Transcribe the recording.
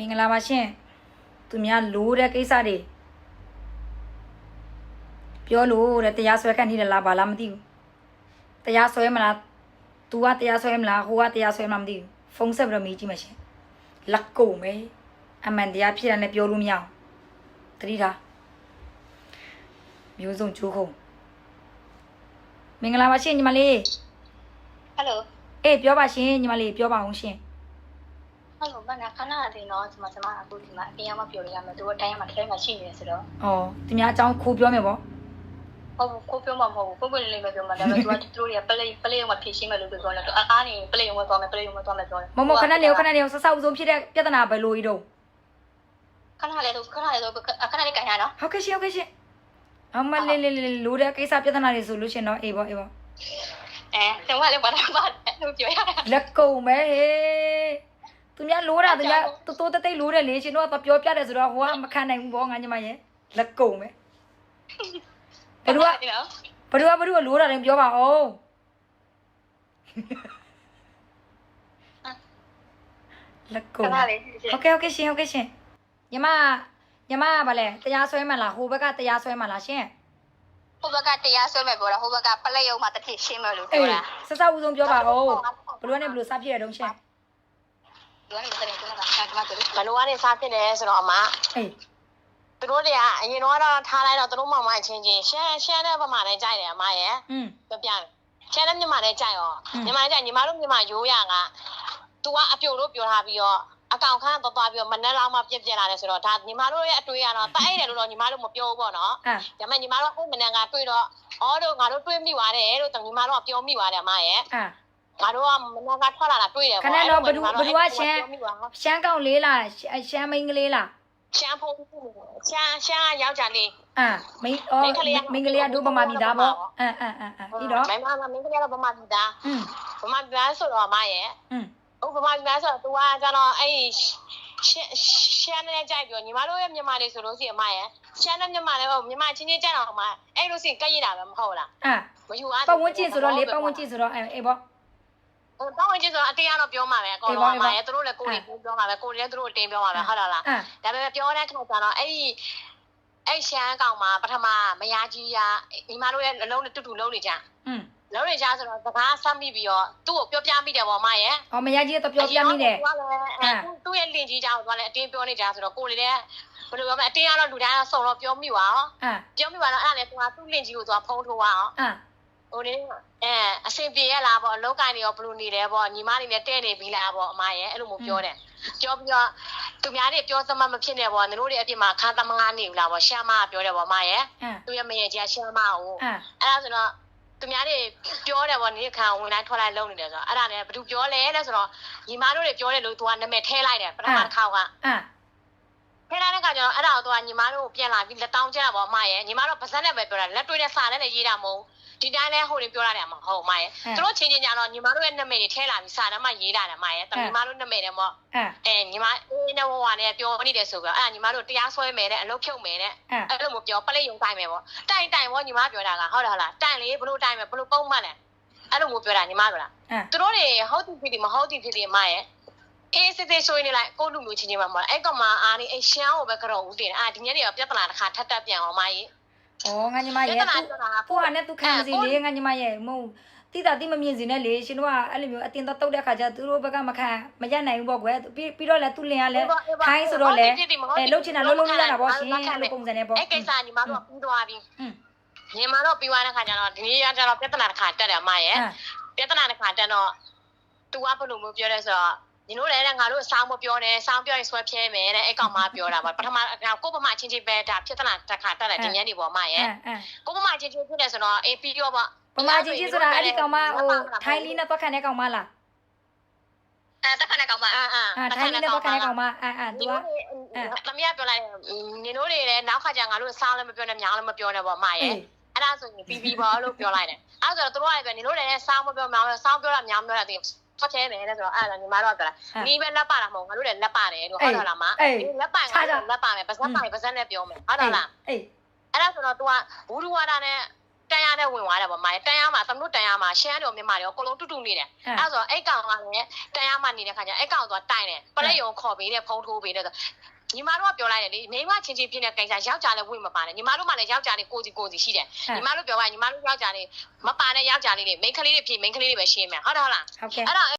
မင်္ဂလာပါရှင်သူများလိုတဲ့ကိစ္စတွေပြောလို့တဲ့တရားစွဲခန့်နေတယ်လားဘာလားမသိဘူးတရားစွဲမလား तू ကတရားစွဲမလားဟိုကတရားစွဲမလားမသိဘူးဖုန်းဆက်ပြီးတော့မေးကြည့်မရှင်လက်ကုန်ပဲအမှန်တရားဖြစ်တာနဲ့ပြောလို့မရအောင်တတိထားမျိုးစုံချိုးခုံမင်္ဂလာပါရှင်ညီမလေးဟယ်လိုအေးပြောပါရှင်ညီမလေးပြောပါအောင်ရှင် ဟယ်လိုမနခဏတည်းနော်ဒီမှာကျွန်မအခုဒီမှာအပြင်ရောက်မှပြောလို့ရမယ်သူတို့တိုင်းမှာထဲမှာရှိနေတယ်ဆိုတော့ဩသူများအကြောင်းခိုးပြောမယ်ပေါ့ဟုတ်ကိုပြောမှာမဟုတ်ဘူးကိုကိုလေးလေးပဲပြောမှာဒါပေမဲ့သူကသူတို့တွေကပလေးပလေးရုံမှာဖြည့်ရှင်းမယ်လို့ပြောတယ်သူအားအားနေပလေးရုံမှာသွားမယ်ပလေးရုံမှာသွားမယ်ပြောတယ်မမခဏနေခဏနေဆက်ဆောက်ဆုံးဖြစ်တဲ့ပြဿနာဘယ်လိုကြီးတော့ခဏလေးတော့ခဏလေးတော့ခဏလေးကြင်ရနော်ဟုတ်ကဲ့ရှင်ဟုတ်ကဲ့ရှင်အမလေးလေးလေးလိုတဲ့ကိစ္စပြဿနာတွေဆိုလို့ရှင်တော့အေးပေါ့အေးပေါ့အဲကျွန်မလည်းဘာသာပါလို့ပြောရတယ်လက်ကုံမဲဟေး သူများလိုတာသူများတိုးတိုးတိတ်လိုတယ်လေရှင်တို့ကပြောပြတယ်ဆိုတော့ဟိုကမခံနိုင်ဘူးပေါ့ငါညီမရဲ့လက်ကုံမဲဘယ်သူကဘယ်သူကဘယ်သူကလိုတာလဲပြောပါအောင်လက်ကုံခဏလေးဟုတ်ကဲ့ဟုတ်ကဲ့ရှင်ဟုတ်ကဲ့ရှင်ညီမညီမကဗာလဲတရားစွဲမှလားဟိုဘက်ကတရားစွဲမှလားရှင်ဟိုဘက်ကတရားဆွဲမယ်ပြောတာဟိုဘက်ကပလေးရုံမှာတစ်ဖြည့်ရှင်းမယ်လို့အေးပြောတာဆက်ဆောက်ဦးဆုံးပြောပါဦးဘလို့နဲ့ဘလို့စဖြစ်ရတော့ရှင် ဘလို့ကနေစားဖြစ်တယ်ဆိုတော့အမအေးသူတို့တွေကအရင်တော့ထားလိုက်တော့သူတို့မောင်မအချင်းချင်းရှမ်းရှမ်းတဲ့ဘက်မှာလည်းကြိုက်တယ်အမရဲ့ပြပြရှမ်းတဲ့မြန်မာလည်းကြိုက်ရောမြန်မာကြိုက်ညီမတို့မြန်မာရိုးရက तू ကအပြုတ်လို့ပြောထားပြီးတော့အကောင်ခန်းသွားသွားပြီးတော့မနဲ့လောက်မှပြက်ပြက်လာတယ်ဆိုတော့ဒါညီမတို့ရဲ့အတွေ့ကတော့တိုက်တယ်လို့တော့ညီမတို့မပြောဘူးပေါ့နော်။ဒါပေမဲ့ညီမတို့အဲ့မနဲ့ကတွေ့တော့အော်တို့ငါတို့တွေ့မိပါတယ်လို့ညီမတို့ကပြောမိပါတယ်အမရဲ့။ ငါတို့ကမနဲ့ကထွက်လာတာတွေ့တယ် ခဏတော့ဘယ်သူဘယ်သူကရှမ်းရှမ်းကောင်လေးလားရှမ်းရှမ်းမိန်းကလေးလား ရှမ်းဖုန်းရှမ်းရှမ်းယောက်ျားလေး အာမိန်းအော် မိန်းကလေးက မိန်းကလေးကတို့ဗမာပြည်သားပေါ့အမ်အမ်အမ်အမ်ပြီးတော့ မမမမင်းကလေးကတော့ဗမာပြည်သား อืม ဗမာပြည်သားဆိုတော့အမရဲ့ อืม ဥပမာပြည်သားဆိုတော့ तू ကကျတော့အဲ့ရှမ်းရှမ်းနဲ့ကြိုက်ပြောညီမတို့ရဲ့မြန်မာလေးဆိုလို့ရှိရင်အမရဲ့ရှမ်းနဲ့မြန်မာလေးဟိုမြန်မာချင်းချင်းကြိုက်တော့အမအဲ့လိုစီကက်ရတာပဲမဟုတ်လား အာ မယူအား ပတ်ဝန်းကျင်ဆိုတော့လေပတ်ဝန်းကျင်ဆိုတော့အဲအေးပေါ့ ဟိုပတ်ဝန်းကျင်ဆိုတော့အတင်းကတော့ပြောမှာပဲအကောင်လုံးအမရဲ့သူတို့လည်းကိုယ်တွေပြောမှာပဲကိုယ်တွေလည်းသူတို့အတင်းပြောမှာပဲဟုတ်လားလားအာဒါပေမဲ့ပြောတဲ့ခါကျတော့အဲ့ဒီအဲ့ရှမ်းကောင်မှာပထမမယားကြီးကညီမတို့ရဲ့အလုံးနဲ့တူတူလုံးနေကြอืมလုံးနေကြဆိုတော့စကားဆက်မိပြီးတော့သူ့ကိုပြောပြမိတယ်ပေါ့အမရဲ့အော်မရကြီးတော့ပြောပြမိတယ်သူ့ရဲ့လင်ကြီးကြောင့်သူကလည်းအတင်းပြောနေကြဆိုတော့ကိုယ်လည်းဘယ်လိုပြောမလဲအတင်းကတော့လူတိုင်းကစုံတော့ပြောမိပါအောင်အာပြောမိပါတော့အဲ့ဒါလည်းသူကသူ့လင်ကြီးကိုသူကဖုံးထိုးအောင်အာ ဟိုနေအဲအဆင်ပြေရလားပေါ့အလောက်ကင်တွေရောဘယ်လိုနေလဲပေါ့ညီမတွေနဲ့တဲ့နေပြီလားပေါ့အမရဲ့အဲ့လိုမျိုးပြောတယ်ပြောပြီးတော့သူများတွေပြောစမှမဖြစ်နေပေါ့နင်တို့တွေအပြင်မှာခန်းသမငါနေဘူးလားပေါ့ရှမ်းမကပြောတယ်ပေါ့အမရဲ့အာသူရဲ့မရဲ့ကြီးရှမ်းမကိုအာအဲ့ဒါဆိုတော့သူများတွေပြောတယ်ပေါ့နေခါဝင်လိုက်ထွက်လိုက်လုပ်နေတယ်ဆိုတော့အဲ့ဒါနဲ့ဘယ်သူပြောလဲလဲဆိုတော့ညီမတို့တွေပြောတယ်လို့သူကနာမည်ထဲလိုက်တယ်ပထမတစ်ခါက အာထဲလိုက်တဲ့ခါကျတော့အဲ့ဒါကိုသူကညီမတို့ကိုပြန်လာပြီးလက်တောင်းကြတာပေါ့အမရဲ့ညီမတို့ပါဇက်နဲ့ပဲပြောတာလက်တွေ့တဲ့စာနဲ့လည်းရေးတာမဟုတ်ဒီတိုင်းလဲဟိုတွေပြောရတယ်မဟုတ်အမရဲ့သူတို့ချင်းချင်းကြတော့ညီမတို့ရဲ့နာမည်တွေထဲလာပြီးစာထဲမှာရေးတာတယ်အမရဲ့တညီမတို့နာမည်တွေပေါ့အာအဲညီမအေးနေဘဝနဲ့ပြောနေတယ်ဆိုပြီးအဲ့ဒါညီမတို့တရားစွဲမယ်တဲ့အလုပ်ဖြုတ်မယ်တဲ့အာအဲ့လိုမျိုးပြောပလိတ်ယုံတိုင်မယ်ပေါ့တိုင်တိုင်ပေါ့ညီမပြောတာကဟုတ်တယ်ဟုတ်လားတိုင်လေဘလို့တိုင်မယ်ဘလို့ပုံမှန်လဲအဲ့လိုမျိုးပြောတာညီမပြောတာအာသူတို့တွေဟုတ်တယ်ဖြစ်တယ်မဟုတ်တယ်ဖြစ်တယ်အမရဲ့ အေးစစ်စစ်ဆွေးနေလိုက်ကိုလူမျိုးချင်းချင်းမှာမဟုတ်အဲ့ကောင်မအားနေအဲ့ရှမ်းကိုပဲကြော်ဦးတင်အာဒီညနေတော့ပြဿနာတစ်ခါထပ်တက်ပြန်အောင်အမကြီး ဩငါညီမရဲ့ ပြဿနာ သူ ပြောတာက သူဟာနဲ့သူခံစီလေငါညီမရဲ့မဟုတ်တိတာတိမမြင်စင်နဲ့လေရှင်တို့ကအဲ့လိုမျိုးအတင်တော့တုတ်တဲ့ခါကျသူတို့ဘက်ကမခံမရက်နိုင်ဘူးပေါ့ကွယ်ပြီးပြီးတော့လဲသူလင်ကလဲခိုင်းဆိုတော့လဲအဲလှုပ်ချင်တာလှုပ်လို့ရတာပေါ့ရှင်အဲ့လိုပုံစံနဲ့ပေါ့ အဲ့ကိစ္စညီမတို့ကပြီးသွားပြီ อืม ညီမတို့ပြီးသွားတဲ့ခါကျတော့ဒီနေ့ကျတော့ပြဿနာတစ်ခါတက်တယ်အမရဲ့ အာ ပြဿနာတစ်ခါတက်တော့ तू ကဘယ်လိုမျိုးပြောလဲဆိုတော့ ညီတို့လည်းငါတို့အဆောင်မပြောနဲ့စောင်းပြောရင်ဆွဲဖြဲမယ်တဲ့အဲ့ကောင်မပြောတာပါပထမကိုပမချင်းချင်းပဲဒါပြဿနာတစ်ခါတက်တယ်ဒီညနေပေါ်မှာရဲ့အာအာကိုပမချင်းချင်းဖြစ်တယ်ဆိုတော့အေးပြီးတော့ပေါ့ပမာကြီးကြီးဆိုတာအဲ့ဒီကောင်မဟိုထိုင်းလီနဲ့တော့ခံတဲ့ကောင်မလားအဲတက်ခဏကောင်မအာအာအာထိုင်းလီနဲ့တော့ခံတဲ့ကောင်မအာအာဒီသူကလိုသမီးကပြောလိုက်ညီတို့တွေလည်းနောက်ခါကျငါတို့စောင်းလည်းမပြောနဲ့မြောင်းလည်းမပြောနဲ့ပေါ့အမရဲ့အဲ့ဒါဆိုရင်ပြီးပြီးပါလို့ပြောလိုက်တယ်အဲ့ဒါဆိုတော့တို့ကလည်းနေလို့လည်းစောင်းမပြောမြောင်းစောင်းပြောတာမြောင်းပြောတာဒီ ဖတ်ချဲမယ်တဲ့ဆိုတော့အဲ့ဒါညီမတို့ကပြောတာနီးပဲလက်ပါတာမဟုတ်ငါတို့လည်းလက်ပါတယ်လို့ဟုတ်တော့လားမလက်ပါငါလက်ပါမယ်ပါစပ်ပါပါစပ်နဲ့ပြောမယ်ဟုတ်တော့လားအေးအဲ့ဒါဆိုတော့ तू ကဝူရူဝါဒနဲ့တန်ရနဲ့ဝင်သွားတယ်ပေါ့မာရဲ့တန်ရမှာသမတို့တန်ရမှာရှမ်းတော်မြန်မာတွေအကုန်လုံးတူတူနေတယ်အဲအဲ့ဆိုအဲ့ကောင်ကလည်းတန်ရမှာနေတဲ့ခါကျအဲ့ကောင်သွားတိုင်တယ်ပလက်ယုံခေါ်ပေးတယ်ဖုံးထိုးပေးတယ်ဆို ညီမတို့ကပြောလိုက်တယ်လေမိမချင်းချင်းပြင်းတဲ့ကိစ္စယောက်ျားလည်းဝင်မပါနဲ့ညီမတို့မှလည်းယောက်ျားလေးကိုစီကိုစီရှိတယ်ညီမတို့ပြောပါညီမတို့ယောက်ျားလေးမပါနဲ့ယောက်ျားလေးတွေမိန်းကလေးတွေဖြစ်မိန်းကလေးတွေပဲရှင်းမယ်ဟုတ်တယ်ဟုတ်လားဟုတ်ကဲ့အဲ့တော့